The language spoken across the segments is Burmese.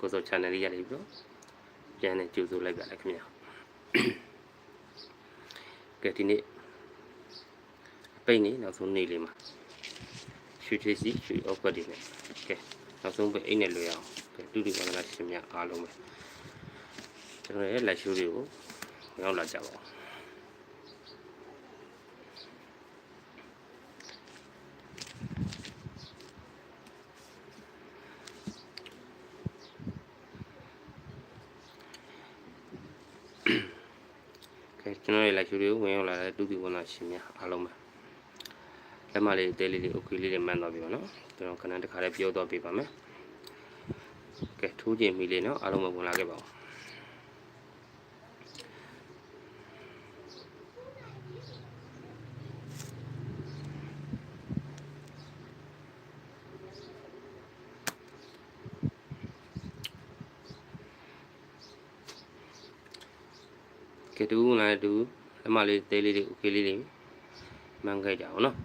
ကိုစော channel လေးရနေပြီးတော့ပြန်နေကြိုဆိုလိုက်ပါလိုက်ခင်ဗျာကဲဒီနေ့အပိတ်နေနောက်ဆုံးနေ့လေးမှာရွှေထေးစီရွှေအောက်ကွက်တွေနဲ့ကဲနောက်ဆုံးပဲအိတ်နဲ့လွယ်အောင်ကဲတူတူဝန္ဒနာရှင်များအားလုံးပဲကျွန်တော်ရဲ့လက်ရှိုးတွေကိုရောက်လာကြပါဦး ကဲကျွန်တော်ရဲ့ live show တွေကိုဝင်ရောက်လာတဲ့တူတူဝန်လာရှင်များအားလုံးပဲလက်မလေးတဲလေးလေး okay လေးတွေမှန်သွားပြီပါနော်ကျွန်တော်ခဏတစ်ခါလေးပြောတော့ပြပါမယ်ကဲထိုးခြင်းမီလေးနော်အားလုံးပဲဝင်လာခဲ့ပါဦး ကဲတူဝင်လာတဲ့တူလက်မလေးတဲလေးတွေ okay လေးတွေမှန်ခဲ့ကြအောင်နော်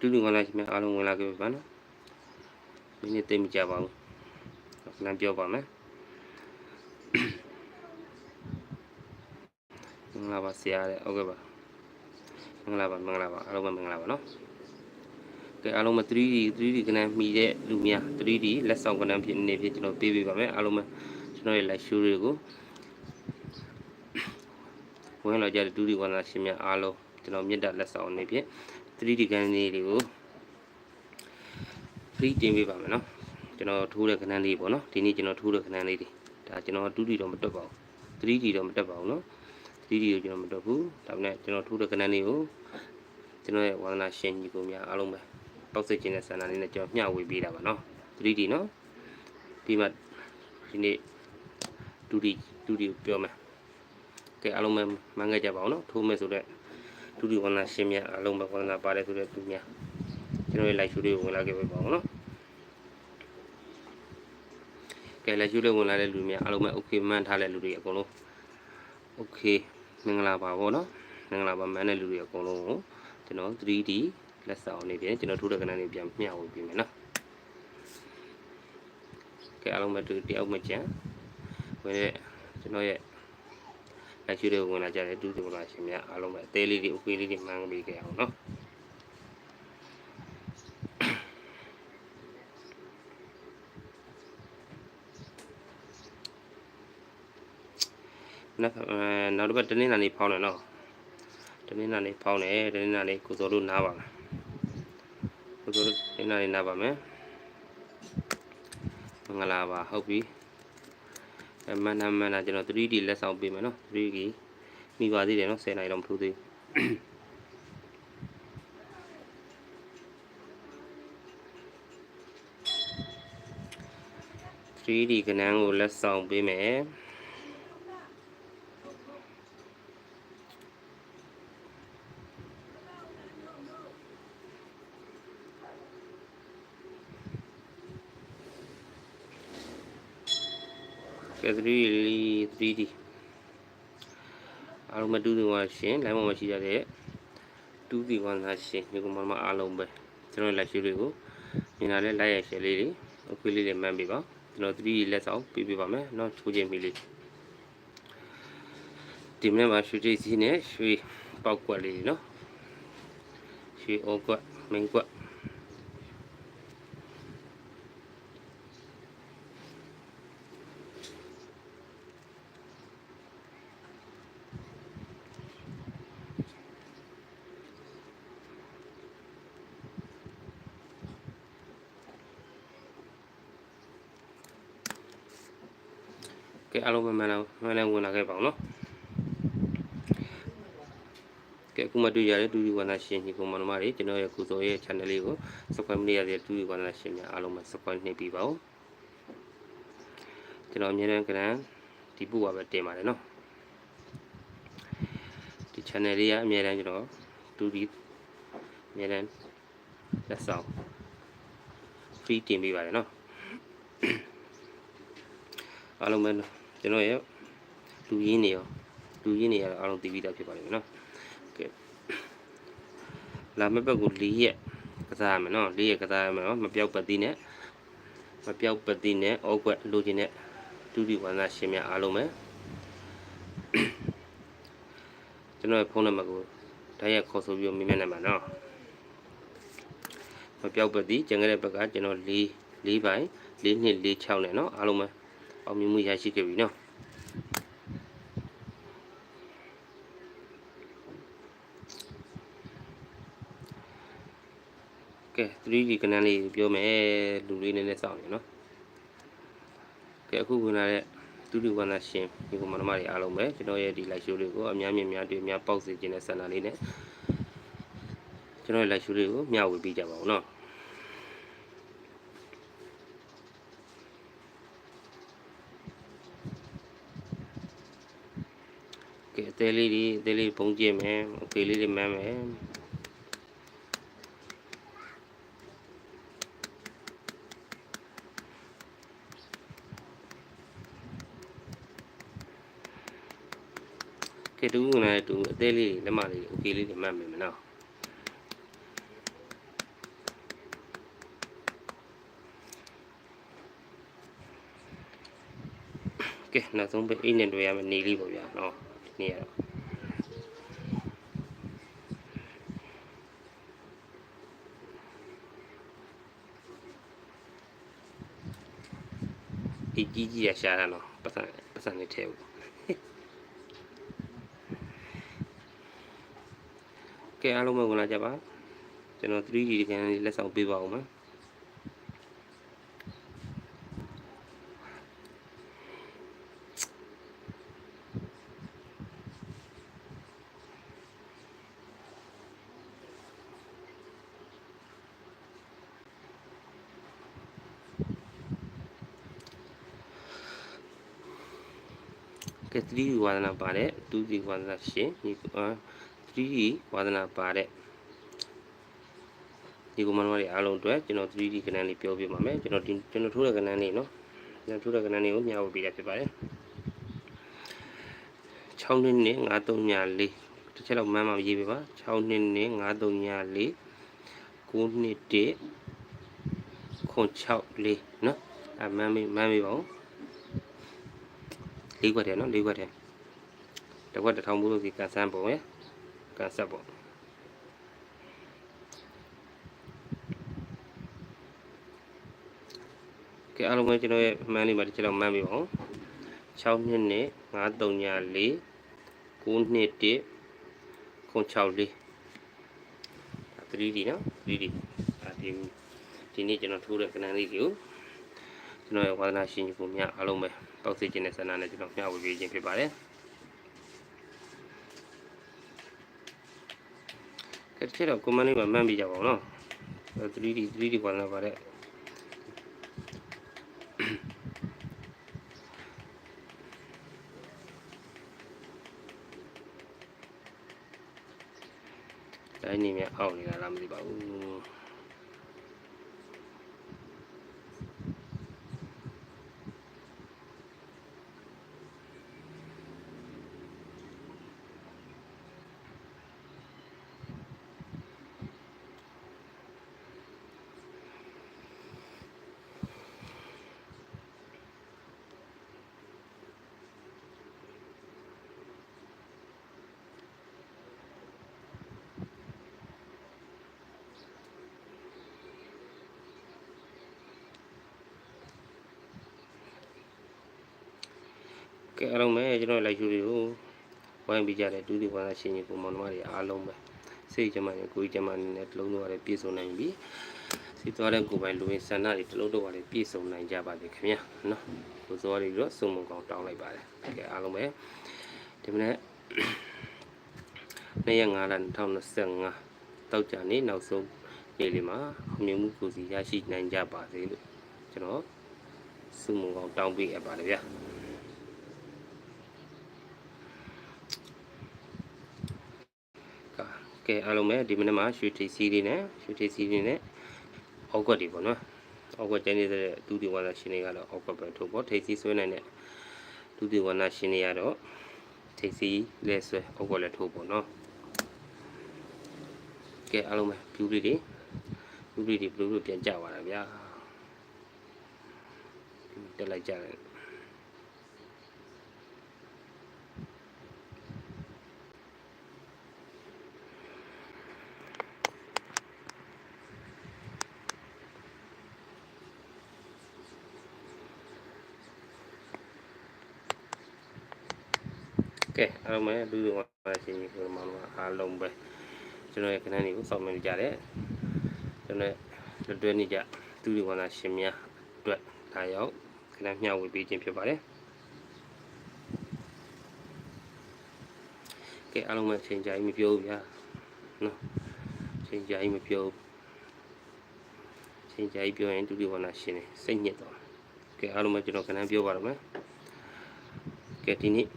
တူတူဝင်လာရှင်များအားလုံးဝင်လာခဲ့ပါနော်ဒီနေ့တိတ်မကြပါဘူးခဏပြောပါမယ်မင်္ဂလာပါဆရာတဲ့ဟုတ်ကဲ့ပါမင်္ဂလာပါမင်္ဂလာပါအားလုံးပဲမင်္ဂလာပါနော်ကဲအားလုံးပဲ 3D 3D ကနန်းမှီတဲ့လူများ 3D လက်ဆောင်ကနန်းဖြစ်နေဖြစ်ကျွန်တော်ပေးပေးပါမယ်အားလုံးပဲကျွန်တော်ရဲ့ live show တွေကိုဝင်လာကြတဲ့ 2D ဝန္ဒနာရှင်များအားလုံးကျွန်တော်မြင့်တာလက်ဆောင်အနေဖြင့် 3D ကဏ္ဍလေးတွေကို free တင်ပေးပါမယ်နော်ကျွန်တော်ထိုးတဲ့ကဏ္ဍလေးပေါ့နော်ဒီနေ့ကျွန်တော်ထိုးတဲ့ကဏ္ဍလေးတွေဒါကျွန်တော် 2D တော့မတွက်ပါဘူး 3D တော့မတွက်ပါဘူးနော် 3D ကိုကျွန်တော်မတွက်ဘူးဒါပေမဲ့ကျွန်တော်ထိုးတဲ့ကဏ္ဍလေးကိုကျွန်တော်ရဲ့ဝါသနာရှင်ကြီးကိုများအားလုံးပဲပောက်စစ်ခြင်းတဲ့ဆန္ဒလေးနဲ့ကျွန်တော်မျှဝေပေးတာပါနော် 3D နော်ပြီးမှဒီနေ့ 2D 2D ကိုပြောမယ်ကဲအားလုံးပဲမှန်ခဲ့ကြပါအောင်နော်ထိုးမယ်ဆိုတော့ ဒုတိယဝန္ဒရှင်များအလုံးပဲဝန္ဒပါတယ်ဆိုတဲ့သူများကျွန်တော်ရဲ့ live show လေးကိုဝင်လာခဲ့ပါအောင်နော်ကဲ live show လေးဝင်လာတဲ့လူများအလုံးပဲ okay မှန်းထားတဲ့လူတွေအကုန်လုံး okay မင်္ဂလာပါဗောနော်မင်္ဂလာပါမှန်းတဲ့လူတွေအကုန်လုံးကိုကျွန်တော် 3D လက်ဆောင်နေပြန်ကျွန်တော်ထိုးတဲ့ကဏ္ဍလေးပြန်မျှဝေပေးမယ်နော်ကဲအလုံးပဲတူတယောက်မကြံဝင်တဲ့ကျွန်တော်ရဲ့ လက်ရှိတွေဝင်လာကြတဲ့ဒုတိယလာရှင်များအားလုံးပဲအသေးလေးတွေအကွေးလေးတွေမှန်းပေးကြအောင်နော်နောက်နောက်တစ်ပတ်တနင်္လာနေ့ဖောင်းတယ်နော်တနင်္လာနေ့ဖောင်းတယ်တနင်္လာနေ့ကိုစောတို့နားပါမယ်ကိုစောတို့တနင်္လာနေ့နားပါမယ်မင်္ဂလာပါဟုတ်ပြီအ မှန်တမ်းမှန်တာကျွန်တော် 3D လက်ဆောင်ပေးမယ်နော် 3D မိပါသေးတယ်နော်10နိုင်တော့မထိုးသေးဘူး 3D ကဏ္ဍကိုလက်ဆောင်ပေးမယ် ကဲ 3D 3D အားလုံးမတူတူပါရှင်လိုင်းပေါ်မှာရှိကြတဲ့တူတီဝန်သားရှင်ဒီကောင်မအားလုံးပဲကျွန်တော်လက်ရှိတွေကိုမြင်လာတဲ့ like ရ share လေးတွေ okay လေးတွေမှန်းပေးပါကျွန်တော် 3D လက်ဆောင်ပေးပေးပါမယ်เนาะချိုးခြင်းမီလေးဒီနေ့မှာရွှေတိတ်စီနဲ့ရွှေပေါက်ကွက်လေးเนาะရွှေအောကွက်မင်းကွက် အားလုံးပဲမှန်တယ်မှန်တယ်ဝင်လာခဲ့ပါအောင်နော်ကဲအခုမှတွေ့ရတဲ့တူတူဝန္ဒရှင်ညီကောင်မတော်မတွေကျွန်တော်ရဲ့ကုသိုလ်ရဲ့ channel လေးကို subscribe လုပ်ရတဲ့တူတူဝန္ဒရှင်များအားလုံးပဲ subscribe နှိပ်ပြီးပါဦးကျွန်တော်အမြဲတမ်းကရန်ဒီပုပါပဲတင်ပါတယ်နော်ဒီ channel လေးကအမြဲတမ်းကျွန်တော်တူဒီအမြဲတမ်းလက်ဆောင် free တင်ပေးပါတယ်နော်အားလုံးပဲ ကျွန်တော်ရဲ့လူရင်းနေရောလူရင်းနေရအားလုံးတည်ပြီးသားဖြစ်ပါလိမ့်မယ်နော်ကဲလာမယ့်ဘက်ကို၄ရက်ကစားရမယ်နော်၄ရက်ကစားရမယ်နော်မပြောက်ပတ်သေးနဲ့မပြောက်ပတ်သေးနဲ့ဩကွက်လိုချင်တဲ့ဒုတိဝန္ဒရှင်များအားလုံးပဲကျွန်တော်ရဲ့ဖုန်းနံပါတ်ကိုတိုက်ရိုက်ခေါ်ဆိုပြီးတော့မြင်မြင်နိုင်ပါနော်မပြောက်ပတ်သေးကျန်ခဲ့တဲ့ဘက်ကကျွန်တော်၄၄ပိုင်း၄နှစ်၄6နဲ့နော်အားလုံးပဲ အောင်မြင်မှုရရှိခဲ့ပြီနော်ကဲ 3D ကနန်းလေးပြောမယ်လူလေးနည်းနည်းစောင့်နေနော်ကဲအခုဝင်လာတဲ့တူတူဝန္ဒရှင်ဒီကမ္ဘာမတွေအားလုံးပဲကျွန်တော်ရဲ့ဒီ live show လေးကိုအများမြင်များတွေ့များပေါက်စေခြင်းတဲ့ဆန္ဒလေးနဲ့ကျွန်တော်ရဲ့ live show လေးကိုမျှဝေပေးကြပါဦးနော် ကဲအသေးလေးဒီအသေးလေးပုံကြည့်မယ်အသေးလေးတွေမှန်းမယ် ကဲတူကလည်းတူအသေးလေးလက်မလေးโอเคလေးတွေမှတ်မယ်မနော်ကဲနောက်ဆုံးပဲအိတ်နဲ့တွေ့ရမယ်နေလေးပေါ့ဗျာနော်ဒီ နေ့ကတော့ဒီကြီးကြီးရရှာတာနော်ပတ်စံပတ်စံလေးထဲဘူးကဲအားလုံးပဲဝင်လာကြပါကျွန်တော် 3D တကန်လေးလက်ဆောင်ပေးပါဦးမယ် ကဲ 3D ဝါဒနာပါတဲ့ 2D ဝါဒနာရှင်ဒီအာ 3D ဝါဒနာပါတဲ့ဒီကွန်မန်ဝါတွေအားလုံးအတွက်ကျွန်တော် 3D ကဏ္ဍလေးပြောပြပါမယ်ကျွန်တော်ဒီကျွန်တော်ထိုးတဲ့ကဏ္ဍလေးနော်ကျွန်တော်ထိုးတဲ့ကဏ္ဍလေးကိုမျှဝေပေးတာဖြစ်ပါတယ်6နှစ်နဲ့9304တစ်ချက်လောက်မှန်းမှရေးပေးပါ6နှစ်နဲ့9304 9နှစ်တည်းခွန်6လေးနော်အမှန်းမေးမှန်းမေးပါဦး လေးခွက်တယ်နော်လေးခွက်တယ်တစ်ခွက်တစ်ထောင်ဘူးလို့ဒီကန်ဆန်းပုံရဲ့ကန်ဆက်ပေါ့ကဲအားလုံးပဲကျွန်တော်ရဲ့မှန်းလေးမှာတစ်ချက်တော့မှန်းပြီပါဦး6နှစ်နဲ့9304 9နှစ်1 064 3D နော် 3D အဲဒီဒီနေ့ကျွန်တော်ထိုးတဲ့ကဏ္ဍလေးကိုကျွန်တော်ရဲ့ဝါသနာရှင်ကြီးကိုများအားလုံးပဲ ပေါက်စေခြင်းနဲ့ဆန္ဒနဲ့ကျွန်တော်မျှဝေပေးခြင်းဖြစ်ပါတယ်ကဲတစ်ချက်တော့ comment လေးမှာမှန်းပြကြပါဦးနော် 3D 3D ဝါသနာပါတဲ့တိုင်းနေမြအောက်နေတာလားမသိပါဘူး ကဲအားလုံးပဲကျွန်တော်လိုက်ရှုတွေကိုဝိုင်းပြီးကြတဲ့ဒုတိယဘာသာရှင်ကြီးကိုမောင်နှမတွေအားလုံးပဲစိတ်ကြမ်းမှနဲ့ကိုယ်ကြမ်းမှနဲ့တလုံးတော့ရတယ်ပြည့်စုံနိုင်ပြီစီသွားတဲ့ကိုယ်ပိုင်လူဝင်ဆန္ဒတွေတလုံးတော့ရတယ်ပြည့်စုံနိုင်ကြပါစေခင်ဗျာနော်ကိုစောတွေတော့စုံမကောင်းတောင်းလိုက်ပါတယ်ကဲအားလုံးပဲဒီမနေ့နေ့ရက်9လ2025တောက်ကြနေနောက်ဆုံးနေ့လေးမှာအမြင်မှုကိုစီရရှိနိုင်ကြပါစေလို့ကျွန်တော်စုံမကောင်းတောင်းပေးအပ်ပါတယ်ဗျာ ကဲအားလုံးပဲဒီမနေ့မှာရွှေထိပ်စီးလေးနဲ့ရွှေထိပ်စီးလေးနဲ့အောက်ကွက်တွေပေါ့နော်အောက်ကွက်ကျင်းနေတဲ့ဒုတိယဝါဒရှင်တွေကတော့အောက်ကွက်ပဲထိုးပေါ့ထိပ်စီးဆွဲနိုင်တဲ့ဒုတိယဝါဒရှင်တွေကတော့ထိပ်စီးလဲဆွဲအောက်ကွက်လည်းထိုးပေါ့နော်ကဲအားလုံးပဲဖြူလေးတွေဖြူလေးတွေဘလူးလို့ပြန်ကြပါလားဗျာတက်လိုက်ကြတယ် ကဲအားလုံးပဲလူလူမှာရှင်ကြီးကိုမောင်တို့အားလုံးပဲကျွန်တော်ရဲ့ခဏလေးကိုစောင့်နေကြတယ်ကျွန်တော်လက်တွဲနေကြသူတွေဝနာရှင်များအတွက်ဒါရောက်ခဏမျှဝေပေးခြင်းဖြစ်ပါတယ်ကဲအားလုံးပဲချိန်ကြာကြီးမပြောဘူးဗျာနော်ချိန်ကြာကြီးမပြောဘူးချိန်ကြာကြီးပြောရင်သူတွေဝနာရှင်နေစိတ်ညစ်တော့ကဲအားလုံးပဲကျွန်တော်ခဏပြောပါတော့မယ်ကဲဒီနေ့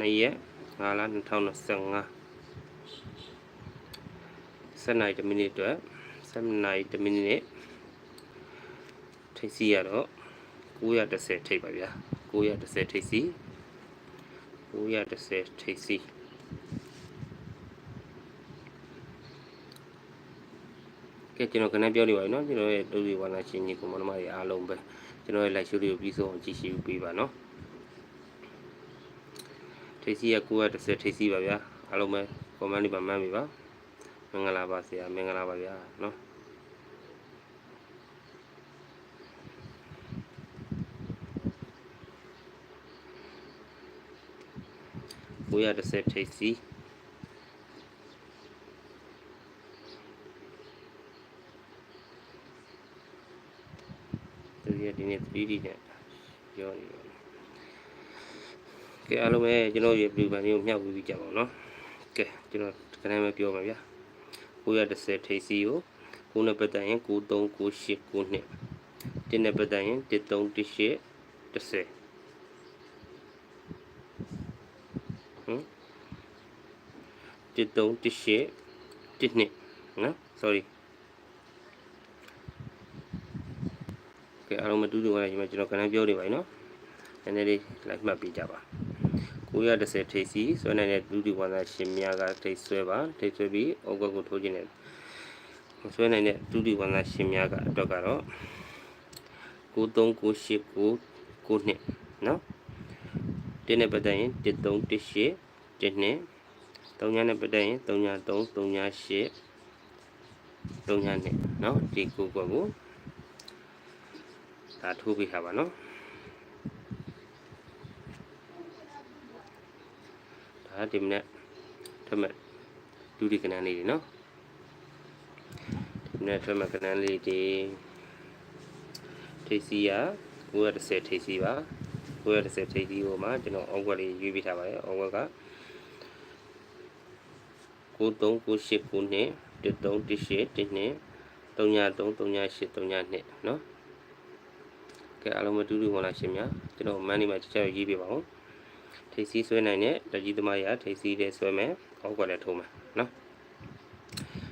2ရက်5လ2025 7နိုင်1မိနစ်အတွက်7နိုင်1မိနစ်ထိပ်စီရတော့910ထိပ်ပါဗျာ910ထိပ်စီ910ထိပ်စီကဲကျွန်တော်ခဏပြောနေပါပြီเนาะကျွန်တော်ရဲ့ဒုတိယဝါနာရှင်ကြီးကိုမနမတွေအားလုံးပဲကျွန်တော်ရဲ့ live show လေးကိုပြီးဆုံးအောင်ကြည့်ရှုပေးပါเนาะ ထိပ်စီက930ထိပ်စီပါဗျာအားလုံးပဲ comment လေးပါမှန်းပြီပါမင်္ဂလာပါဆရာမင်္ဂလာပါဗျာနော်930ထိပ်စီဒီရက်ဒီနေ့ 3D နဲ့ပြောနေပါ ကဲအားလုံးပဲကျွန်တော်ရဲ့ blue band လေးကိုမြှောက်ပြီးကြပါဦးနော်ကဲကျွန်တော်ခဏမှပြောပါဗျာ930ထိပ်စီကို9နဲ့ပတ်သက်ရင်9398 9နှစ်တင်းနဲ့ပတ်သက်ရင်1318 10ဟမ်1318 1နှစ်နော် sorry ကဲအားလုံးမတူတူပါနဲ့ဒီမှာကျွန်တော်ခဏပြောနေပါပြီနော်နည်းနည်းလေးလိုက်မှတ်ပေးကြပါ 930ထိပ်စီဆွဲနိုင်တဲ့ဒုတိယဝါဒရှင်များကထိပ်ဆွဲပါထိပ်ဆွဲပြီးဩကွက်ကိုထိုးခြင်းနဲ့ဆွဲနိုင်တဲ့ဒုတိယဝါဒရှင်များကအတွက်ကတော့9398 9နှစ်နော်တင်းနဲ့ပတ်သက်ရင်1318 1နှစ်3ညနဲ့ပတ်သက်ရင်3ည3 3ည8 3ညနဲ့နော်ဒီကိုကွက်ကိုဒါထိုးပေးထားပါနော် ဒါဒီမနေ့ထမက်ဒုတိယကဏ္ဍလေးတွေနော်ဒီမနေ့ထမက်ကဏ္ဍလေးတွေထိပ်စီရ930ထိပ်စီပါ930ထိပ်စီဟိုမှာကျွန်တော်အောက်ွက်လေးရွေးပေးထားပါတယ်အောက်ွက်က9398ခုနှစ်1318 1နှစ်393 388 392เนาะကဲအားလုံးမတူတူဝင်လာရှင်များကျွန်တော်မန်းနေမှာတစ်ချက်ရေးပြပါဦး ထိပ်စီးဆွဲနိုင်တဲ့လက်ကြီးသမားရထိပ်စီးတဲ့ဆွဲမယ်အောက်ကလည်းထိုးမယ်နော်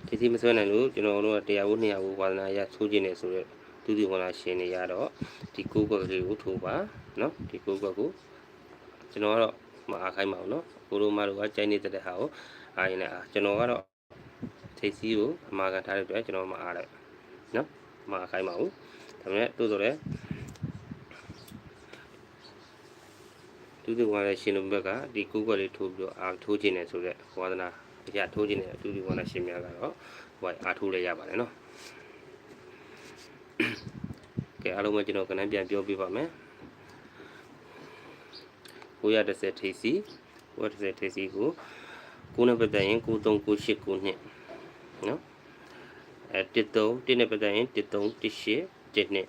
ထိပ်စီးမဆွဲနိုင်လို့ကျွန်တော်တို့ကတရားဝ200ဝဝါဒနာရဆိုးခြင်းနေဆိုတော့တူတူဝင်လာရှင်နေရတော့ဒီကိုကွက်ကလေးကိုထိုးပါနော်ဒီကိုကွက်ကိုကျွန်တော်ကတော့မအားခိုင်းပါဘူးနော်ကိုလိုမတို့ကကြိုင်းနေတဲ့ဟာကိုအားရင်လည်းအားကျွန်တော်ကတော့ထိပ်စီးကိုအမာခံထားတဲ့အတွက်ကျွန်တော်မအားလိုက်နော်မအားခိုင်းပါဘူးဒါပေမဲ့တိုးဆိုလည်း ဒုတိယဝါဒရှင်တို့ဘက်ကဒီကုကွက်လေးထိုးပြီးတော့အာထိုးခြင်းနဲ့ဆိုတဲ့ဝါဒနာအရာထိုးခြင်းနဲ့ဒုတိယဝါဒရှင်များကတော့ဟိုအာထိုးလဲရပါတယ်နော်ကဲအားလုံးပဲကျွန်တော်ကနန်းပြန်ပြောပြပါမယ်930ထိပ်စီ930ထိပ်စီကို9နဲ့ပတ်သက်ရင်9398 9နှစ်နော်အဲ13 1နဲ့ပတ်သက်ရင်1318 1နှစ်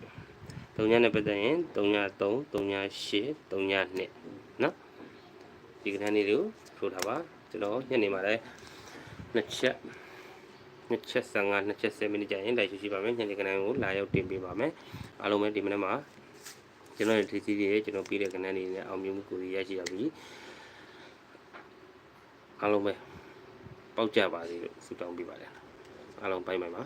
3ညနဲ့ပတ်သက်ရင်303 308 3ည2နော် ဒီကဏ္ဍလေးကိုထိုးထားပါကျွန်တော်ညနေမှာလည်းနှစ်ချက်နှစ်ချက်15နှစ်ချက်7မိနစ်ကြာရင်လိုက်ရှိရှိပါမယ်ညနေကဏ္ဍကိုလာရောက်တင်ပေးပါမယ်အားလုံးပဲဒီမနေ့မှာကျွန်တော်ရဲ့ဒီစီးတွေကျွန်တော်ပြီးတဲ့ကဏ္ဍလေးနဲ့အောင်မြင်မှုကိုရရှိရပြီအားလုံးပဲပေါက်ကြပါစေလို့ဆုတောင်းပေးပါတယ်အားလုံးပိုင်ပိုင်ပါ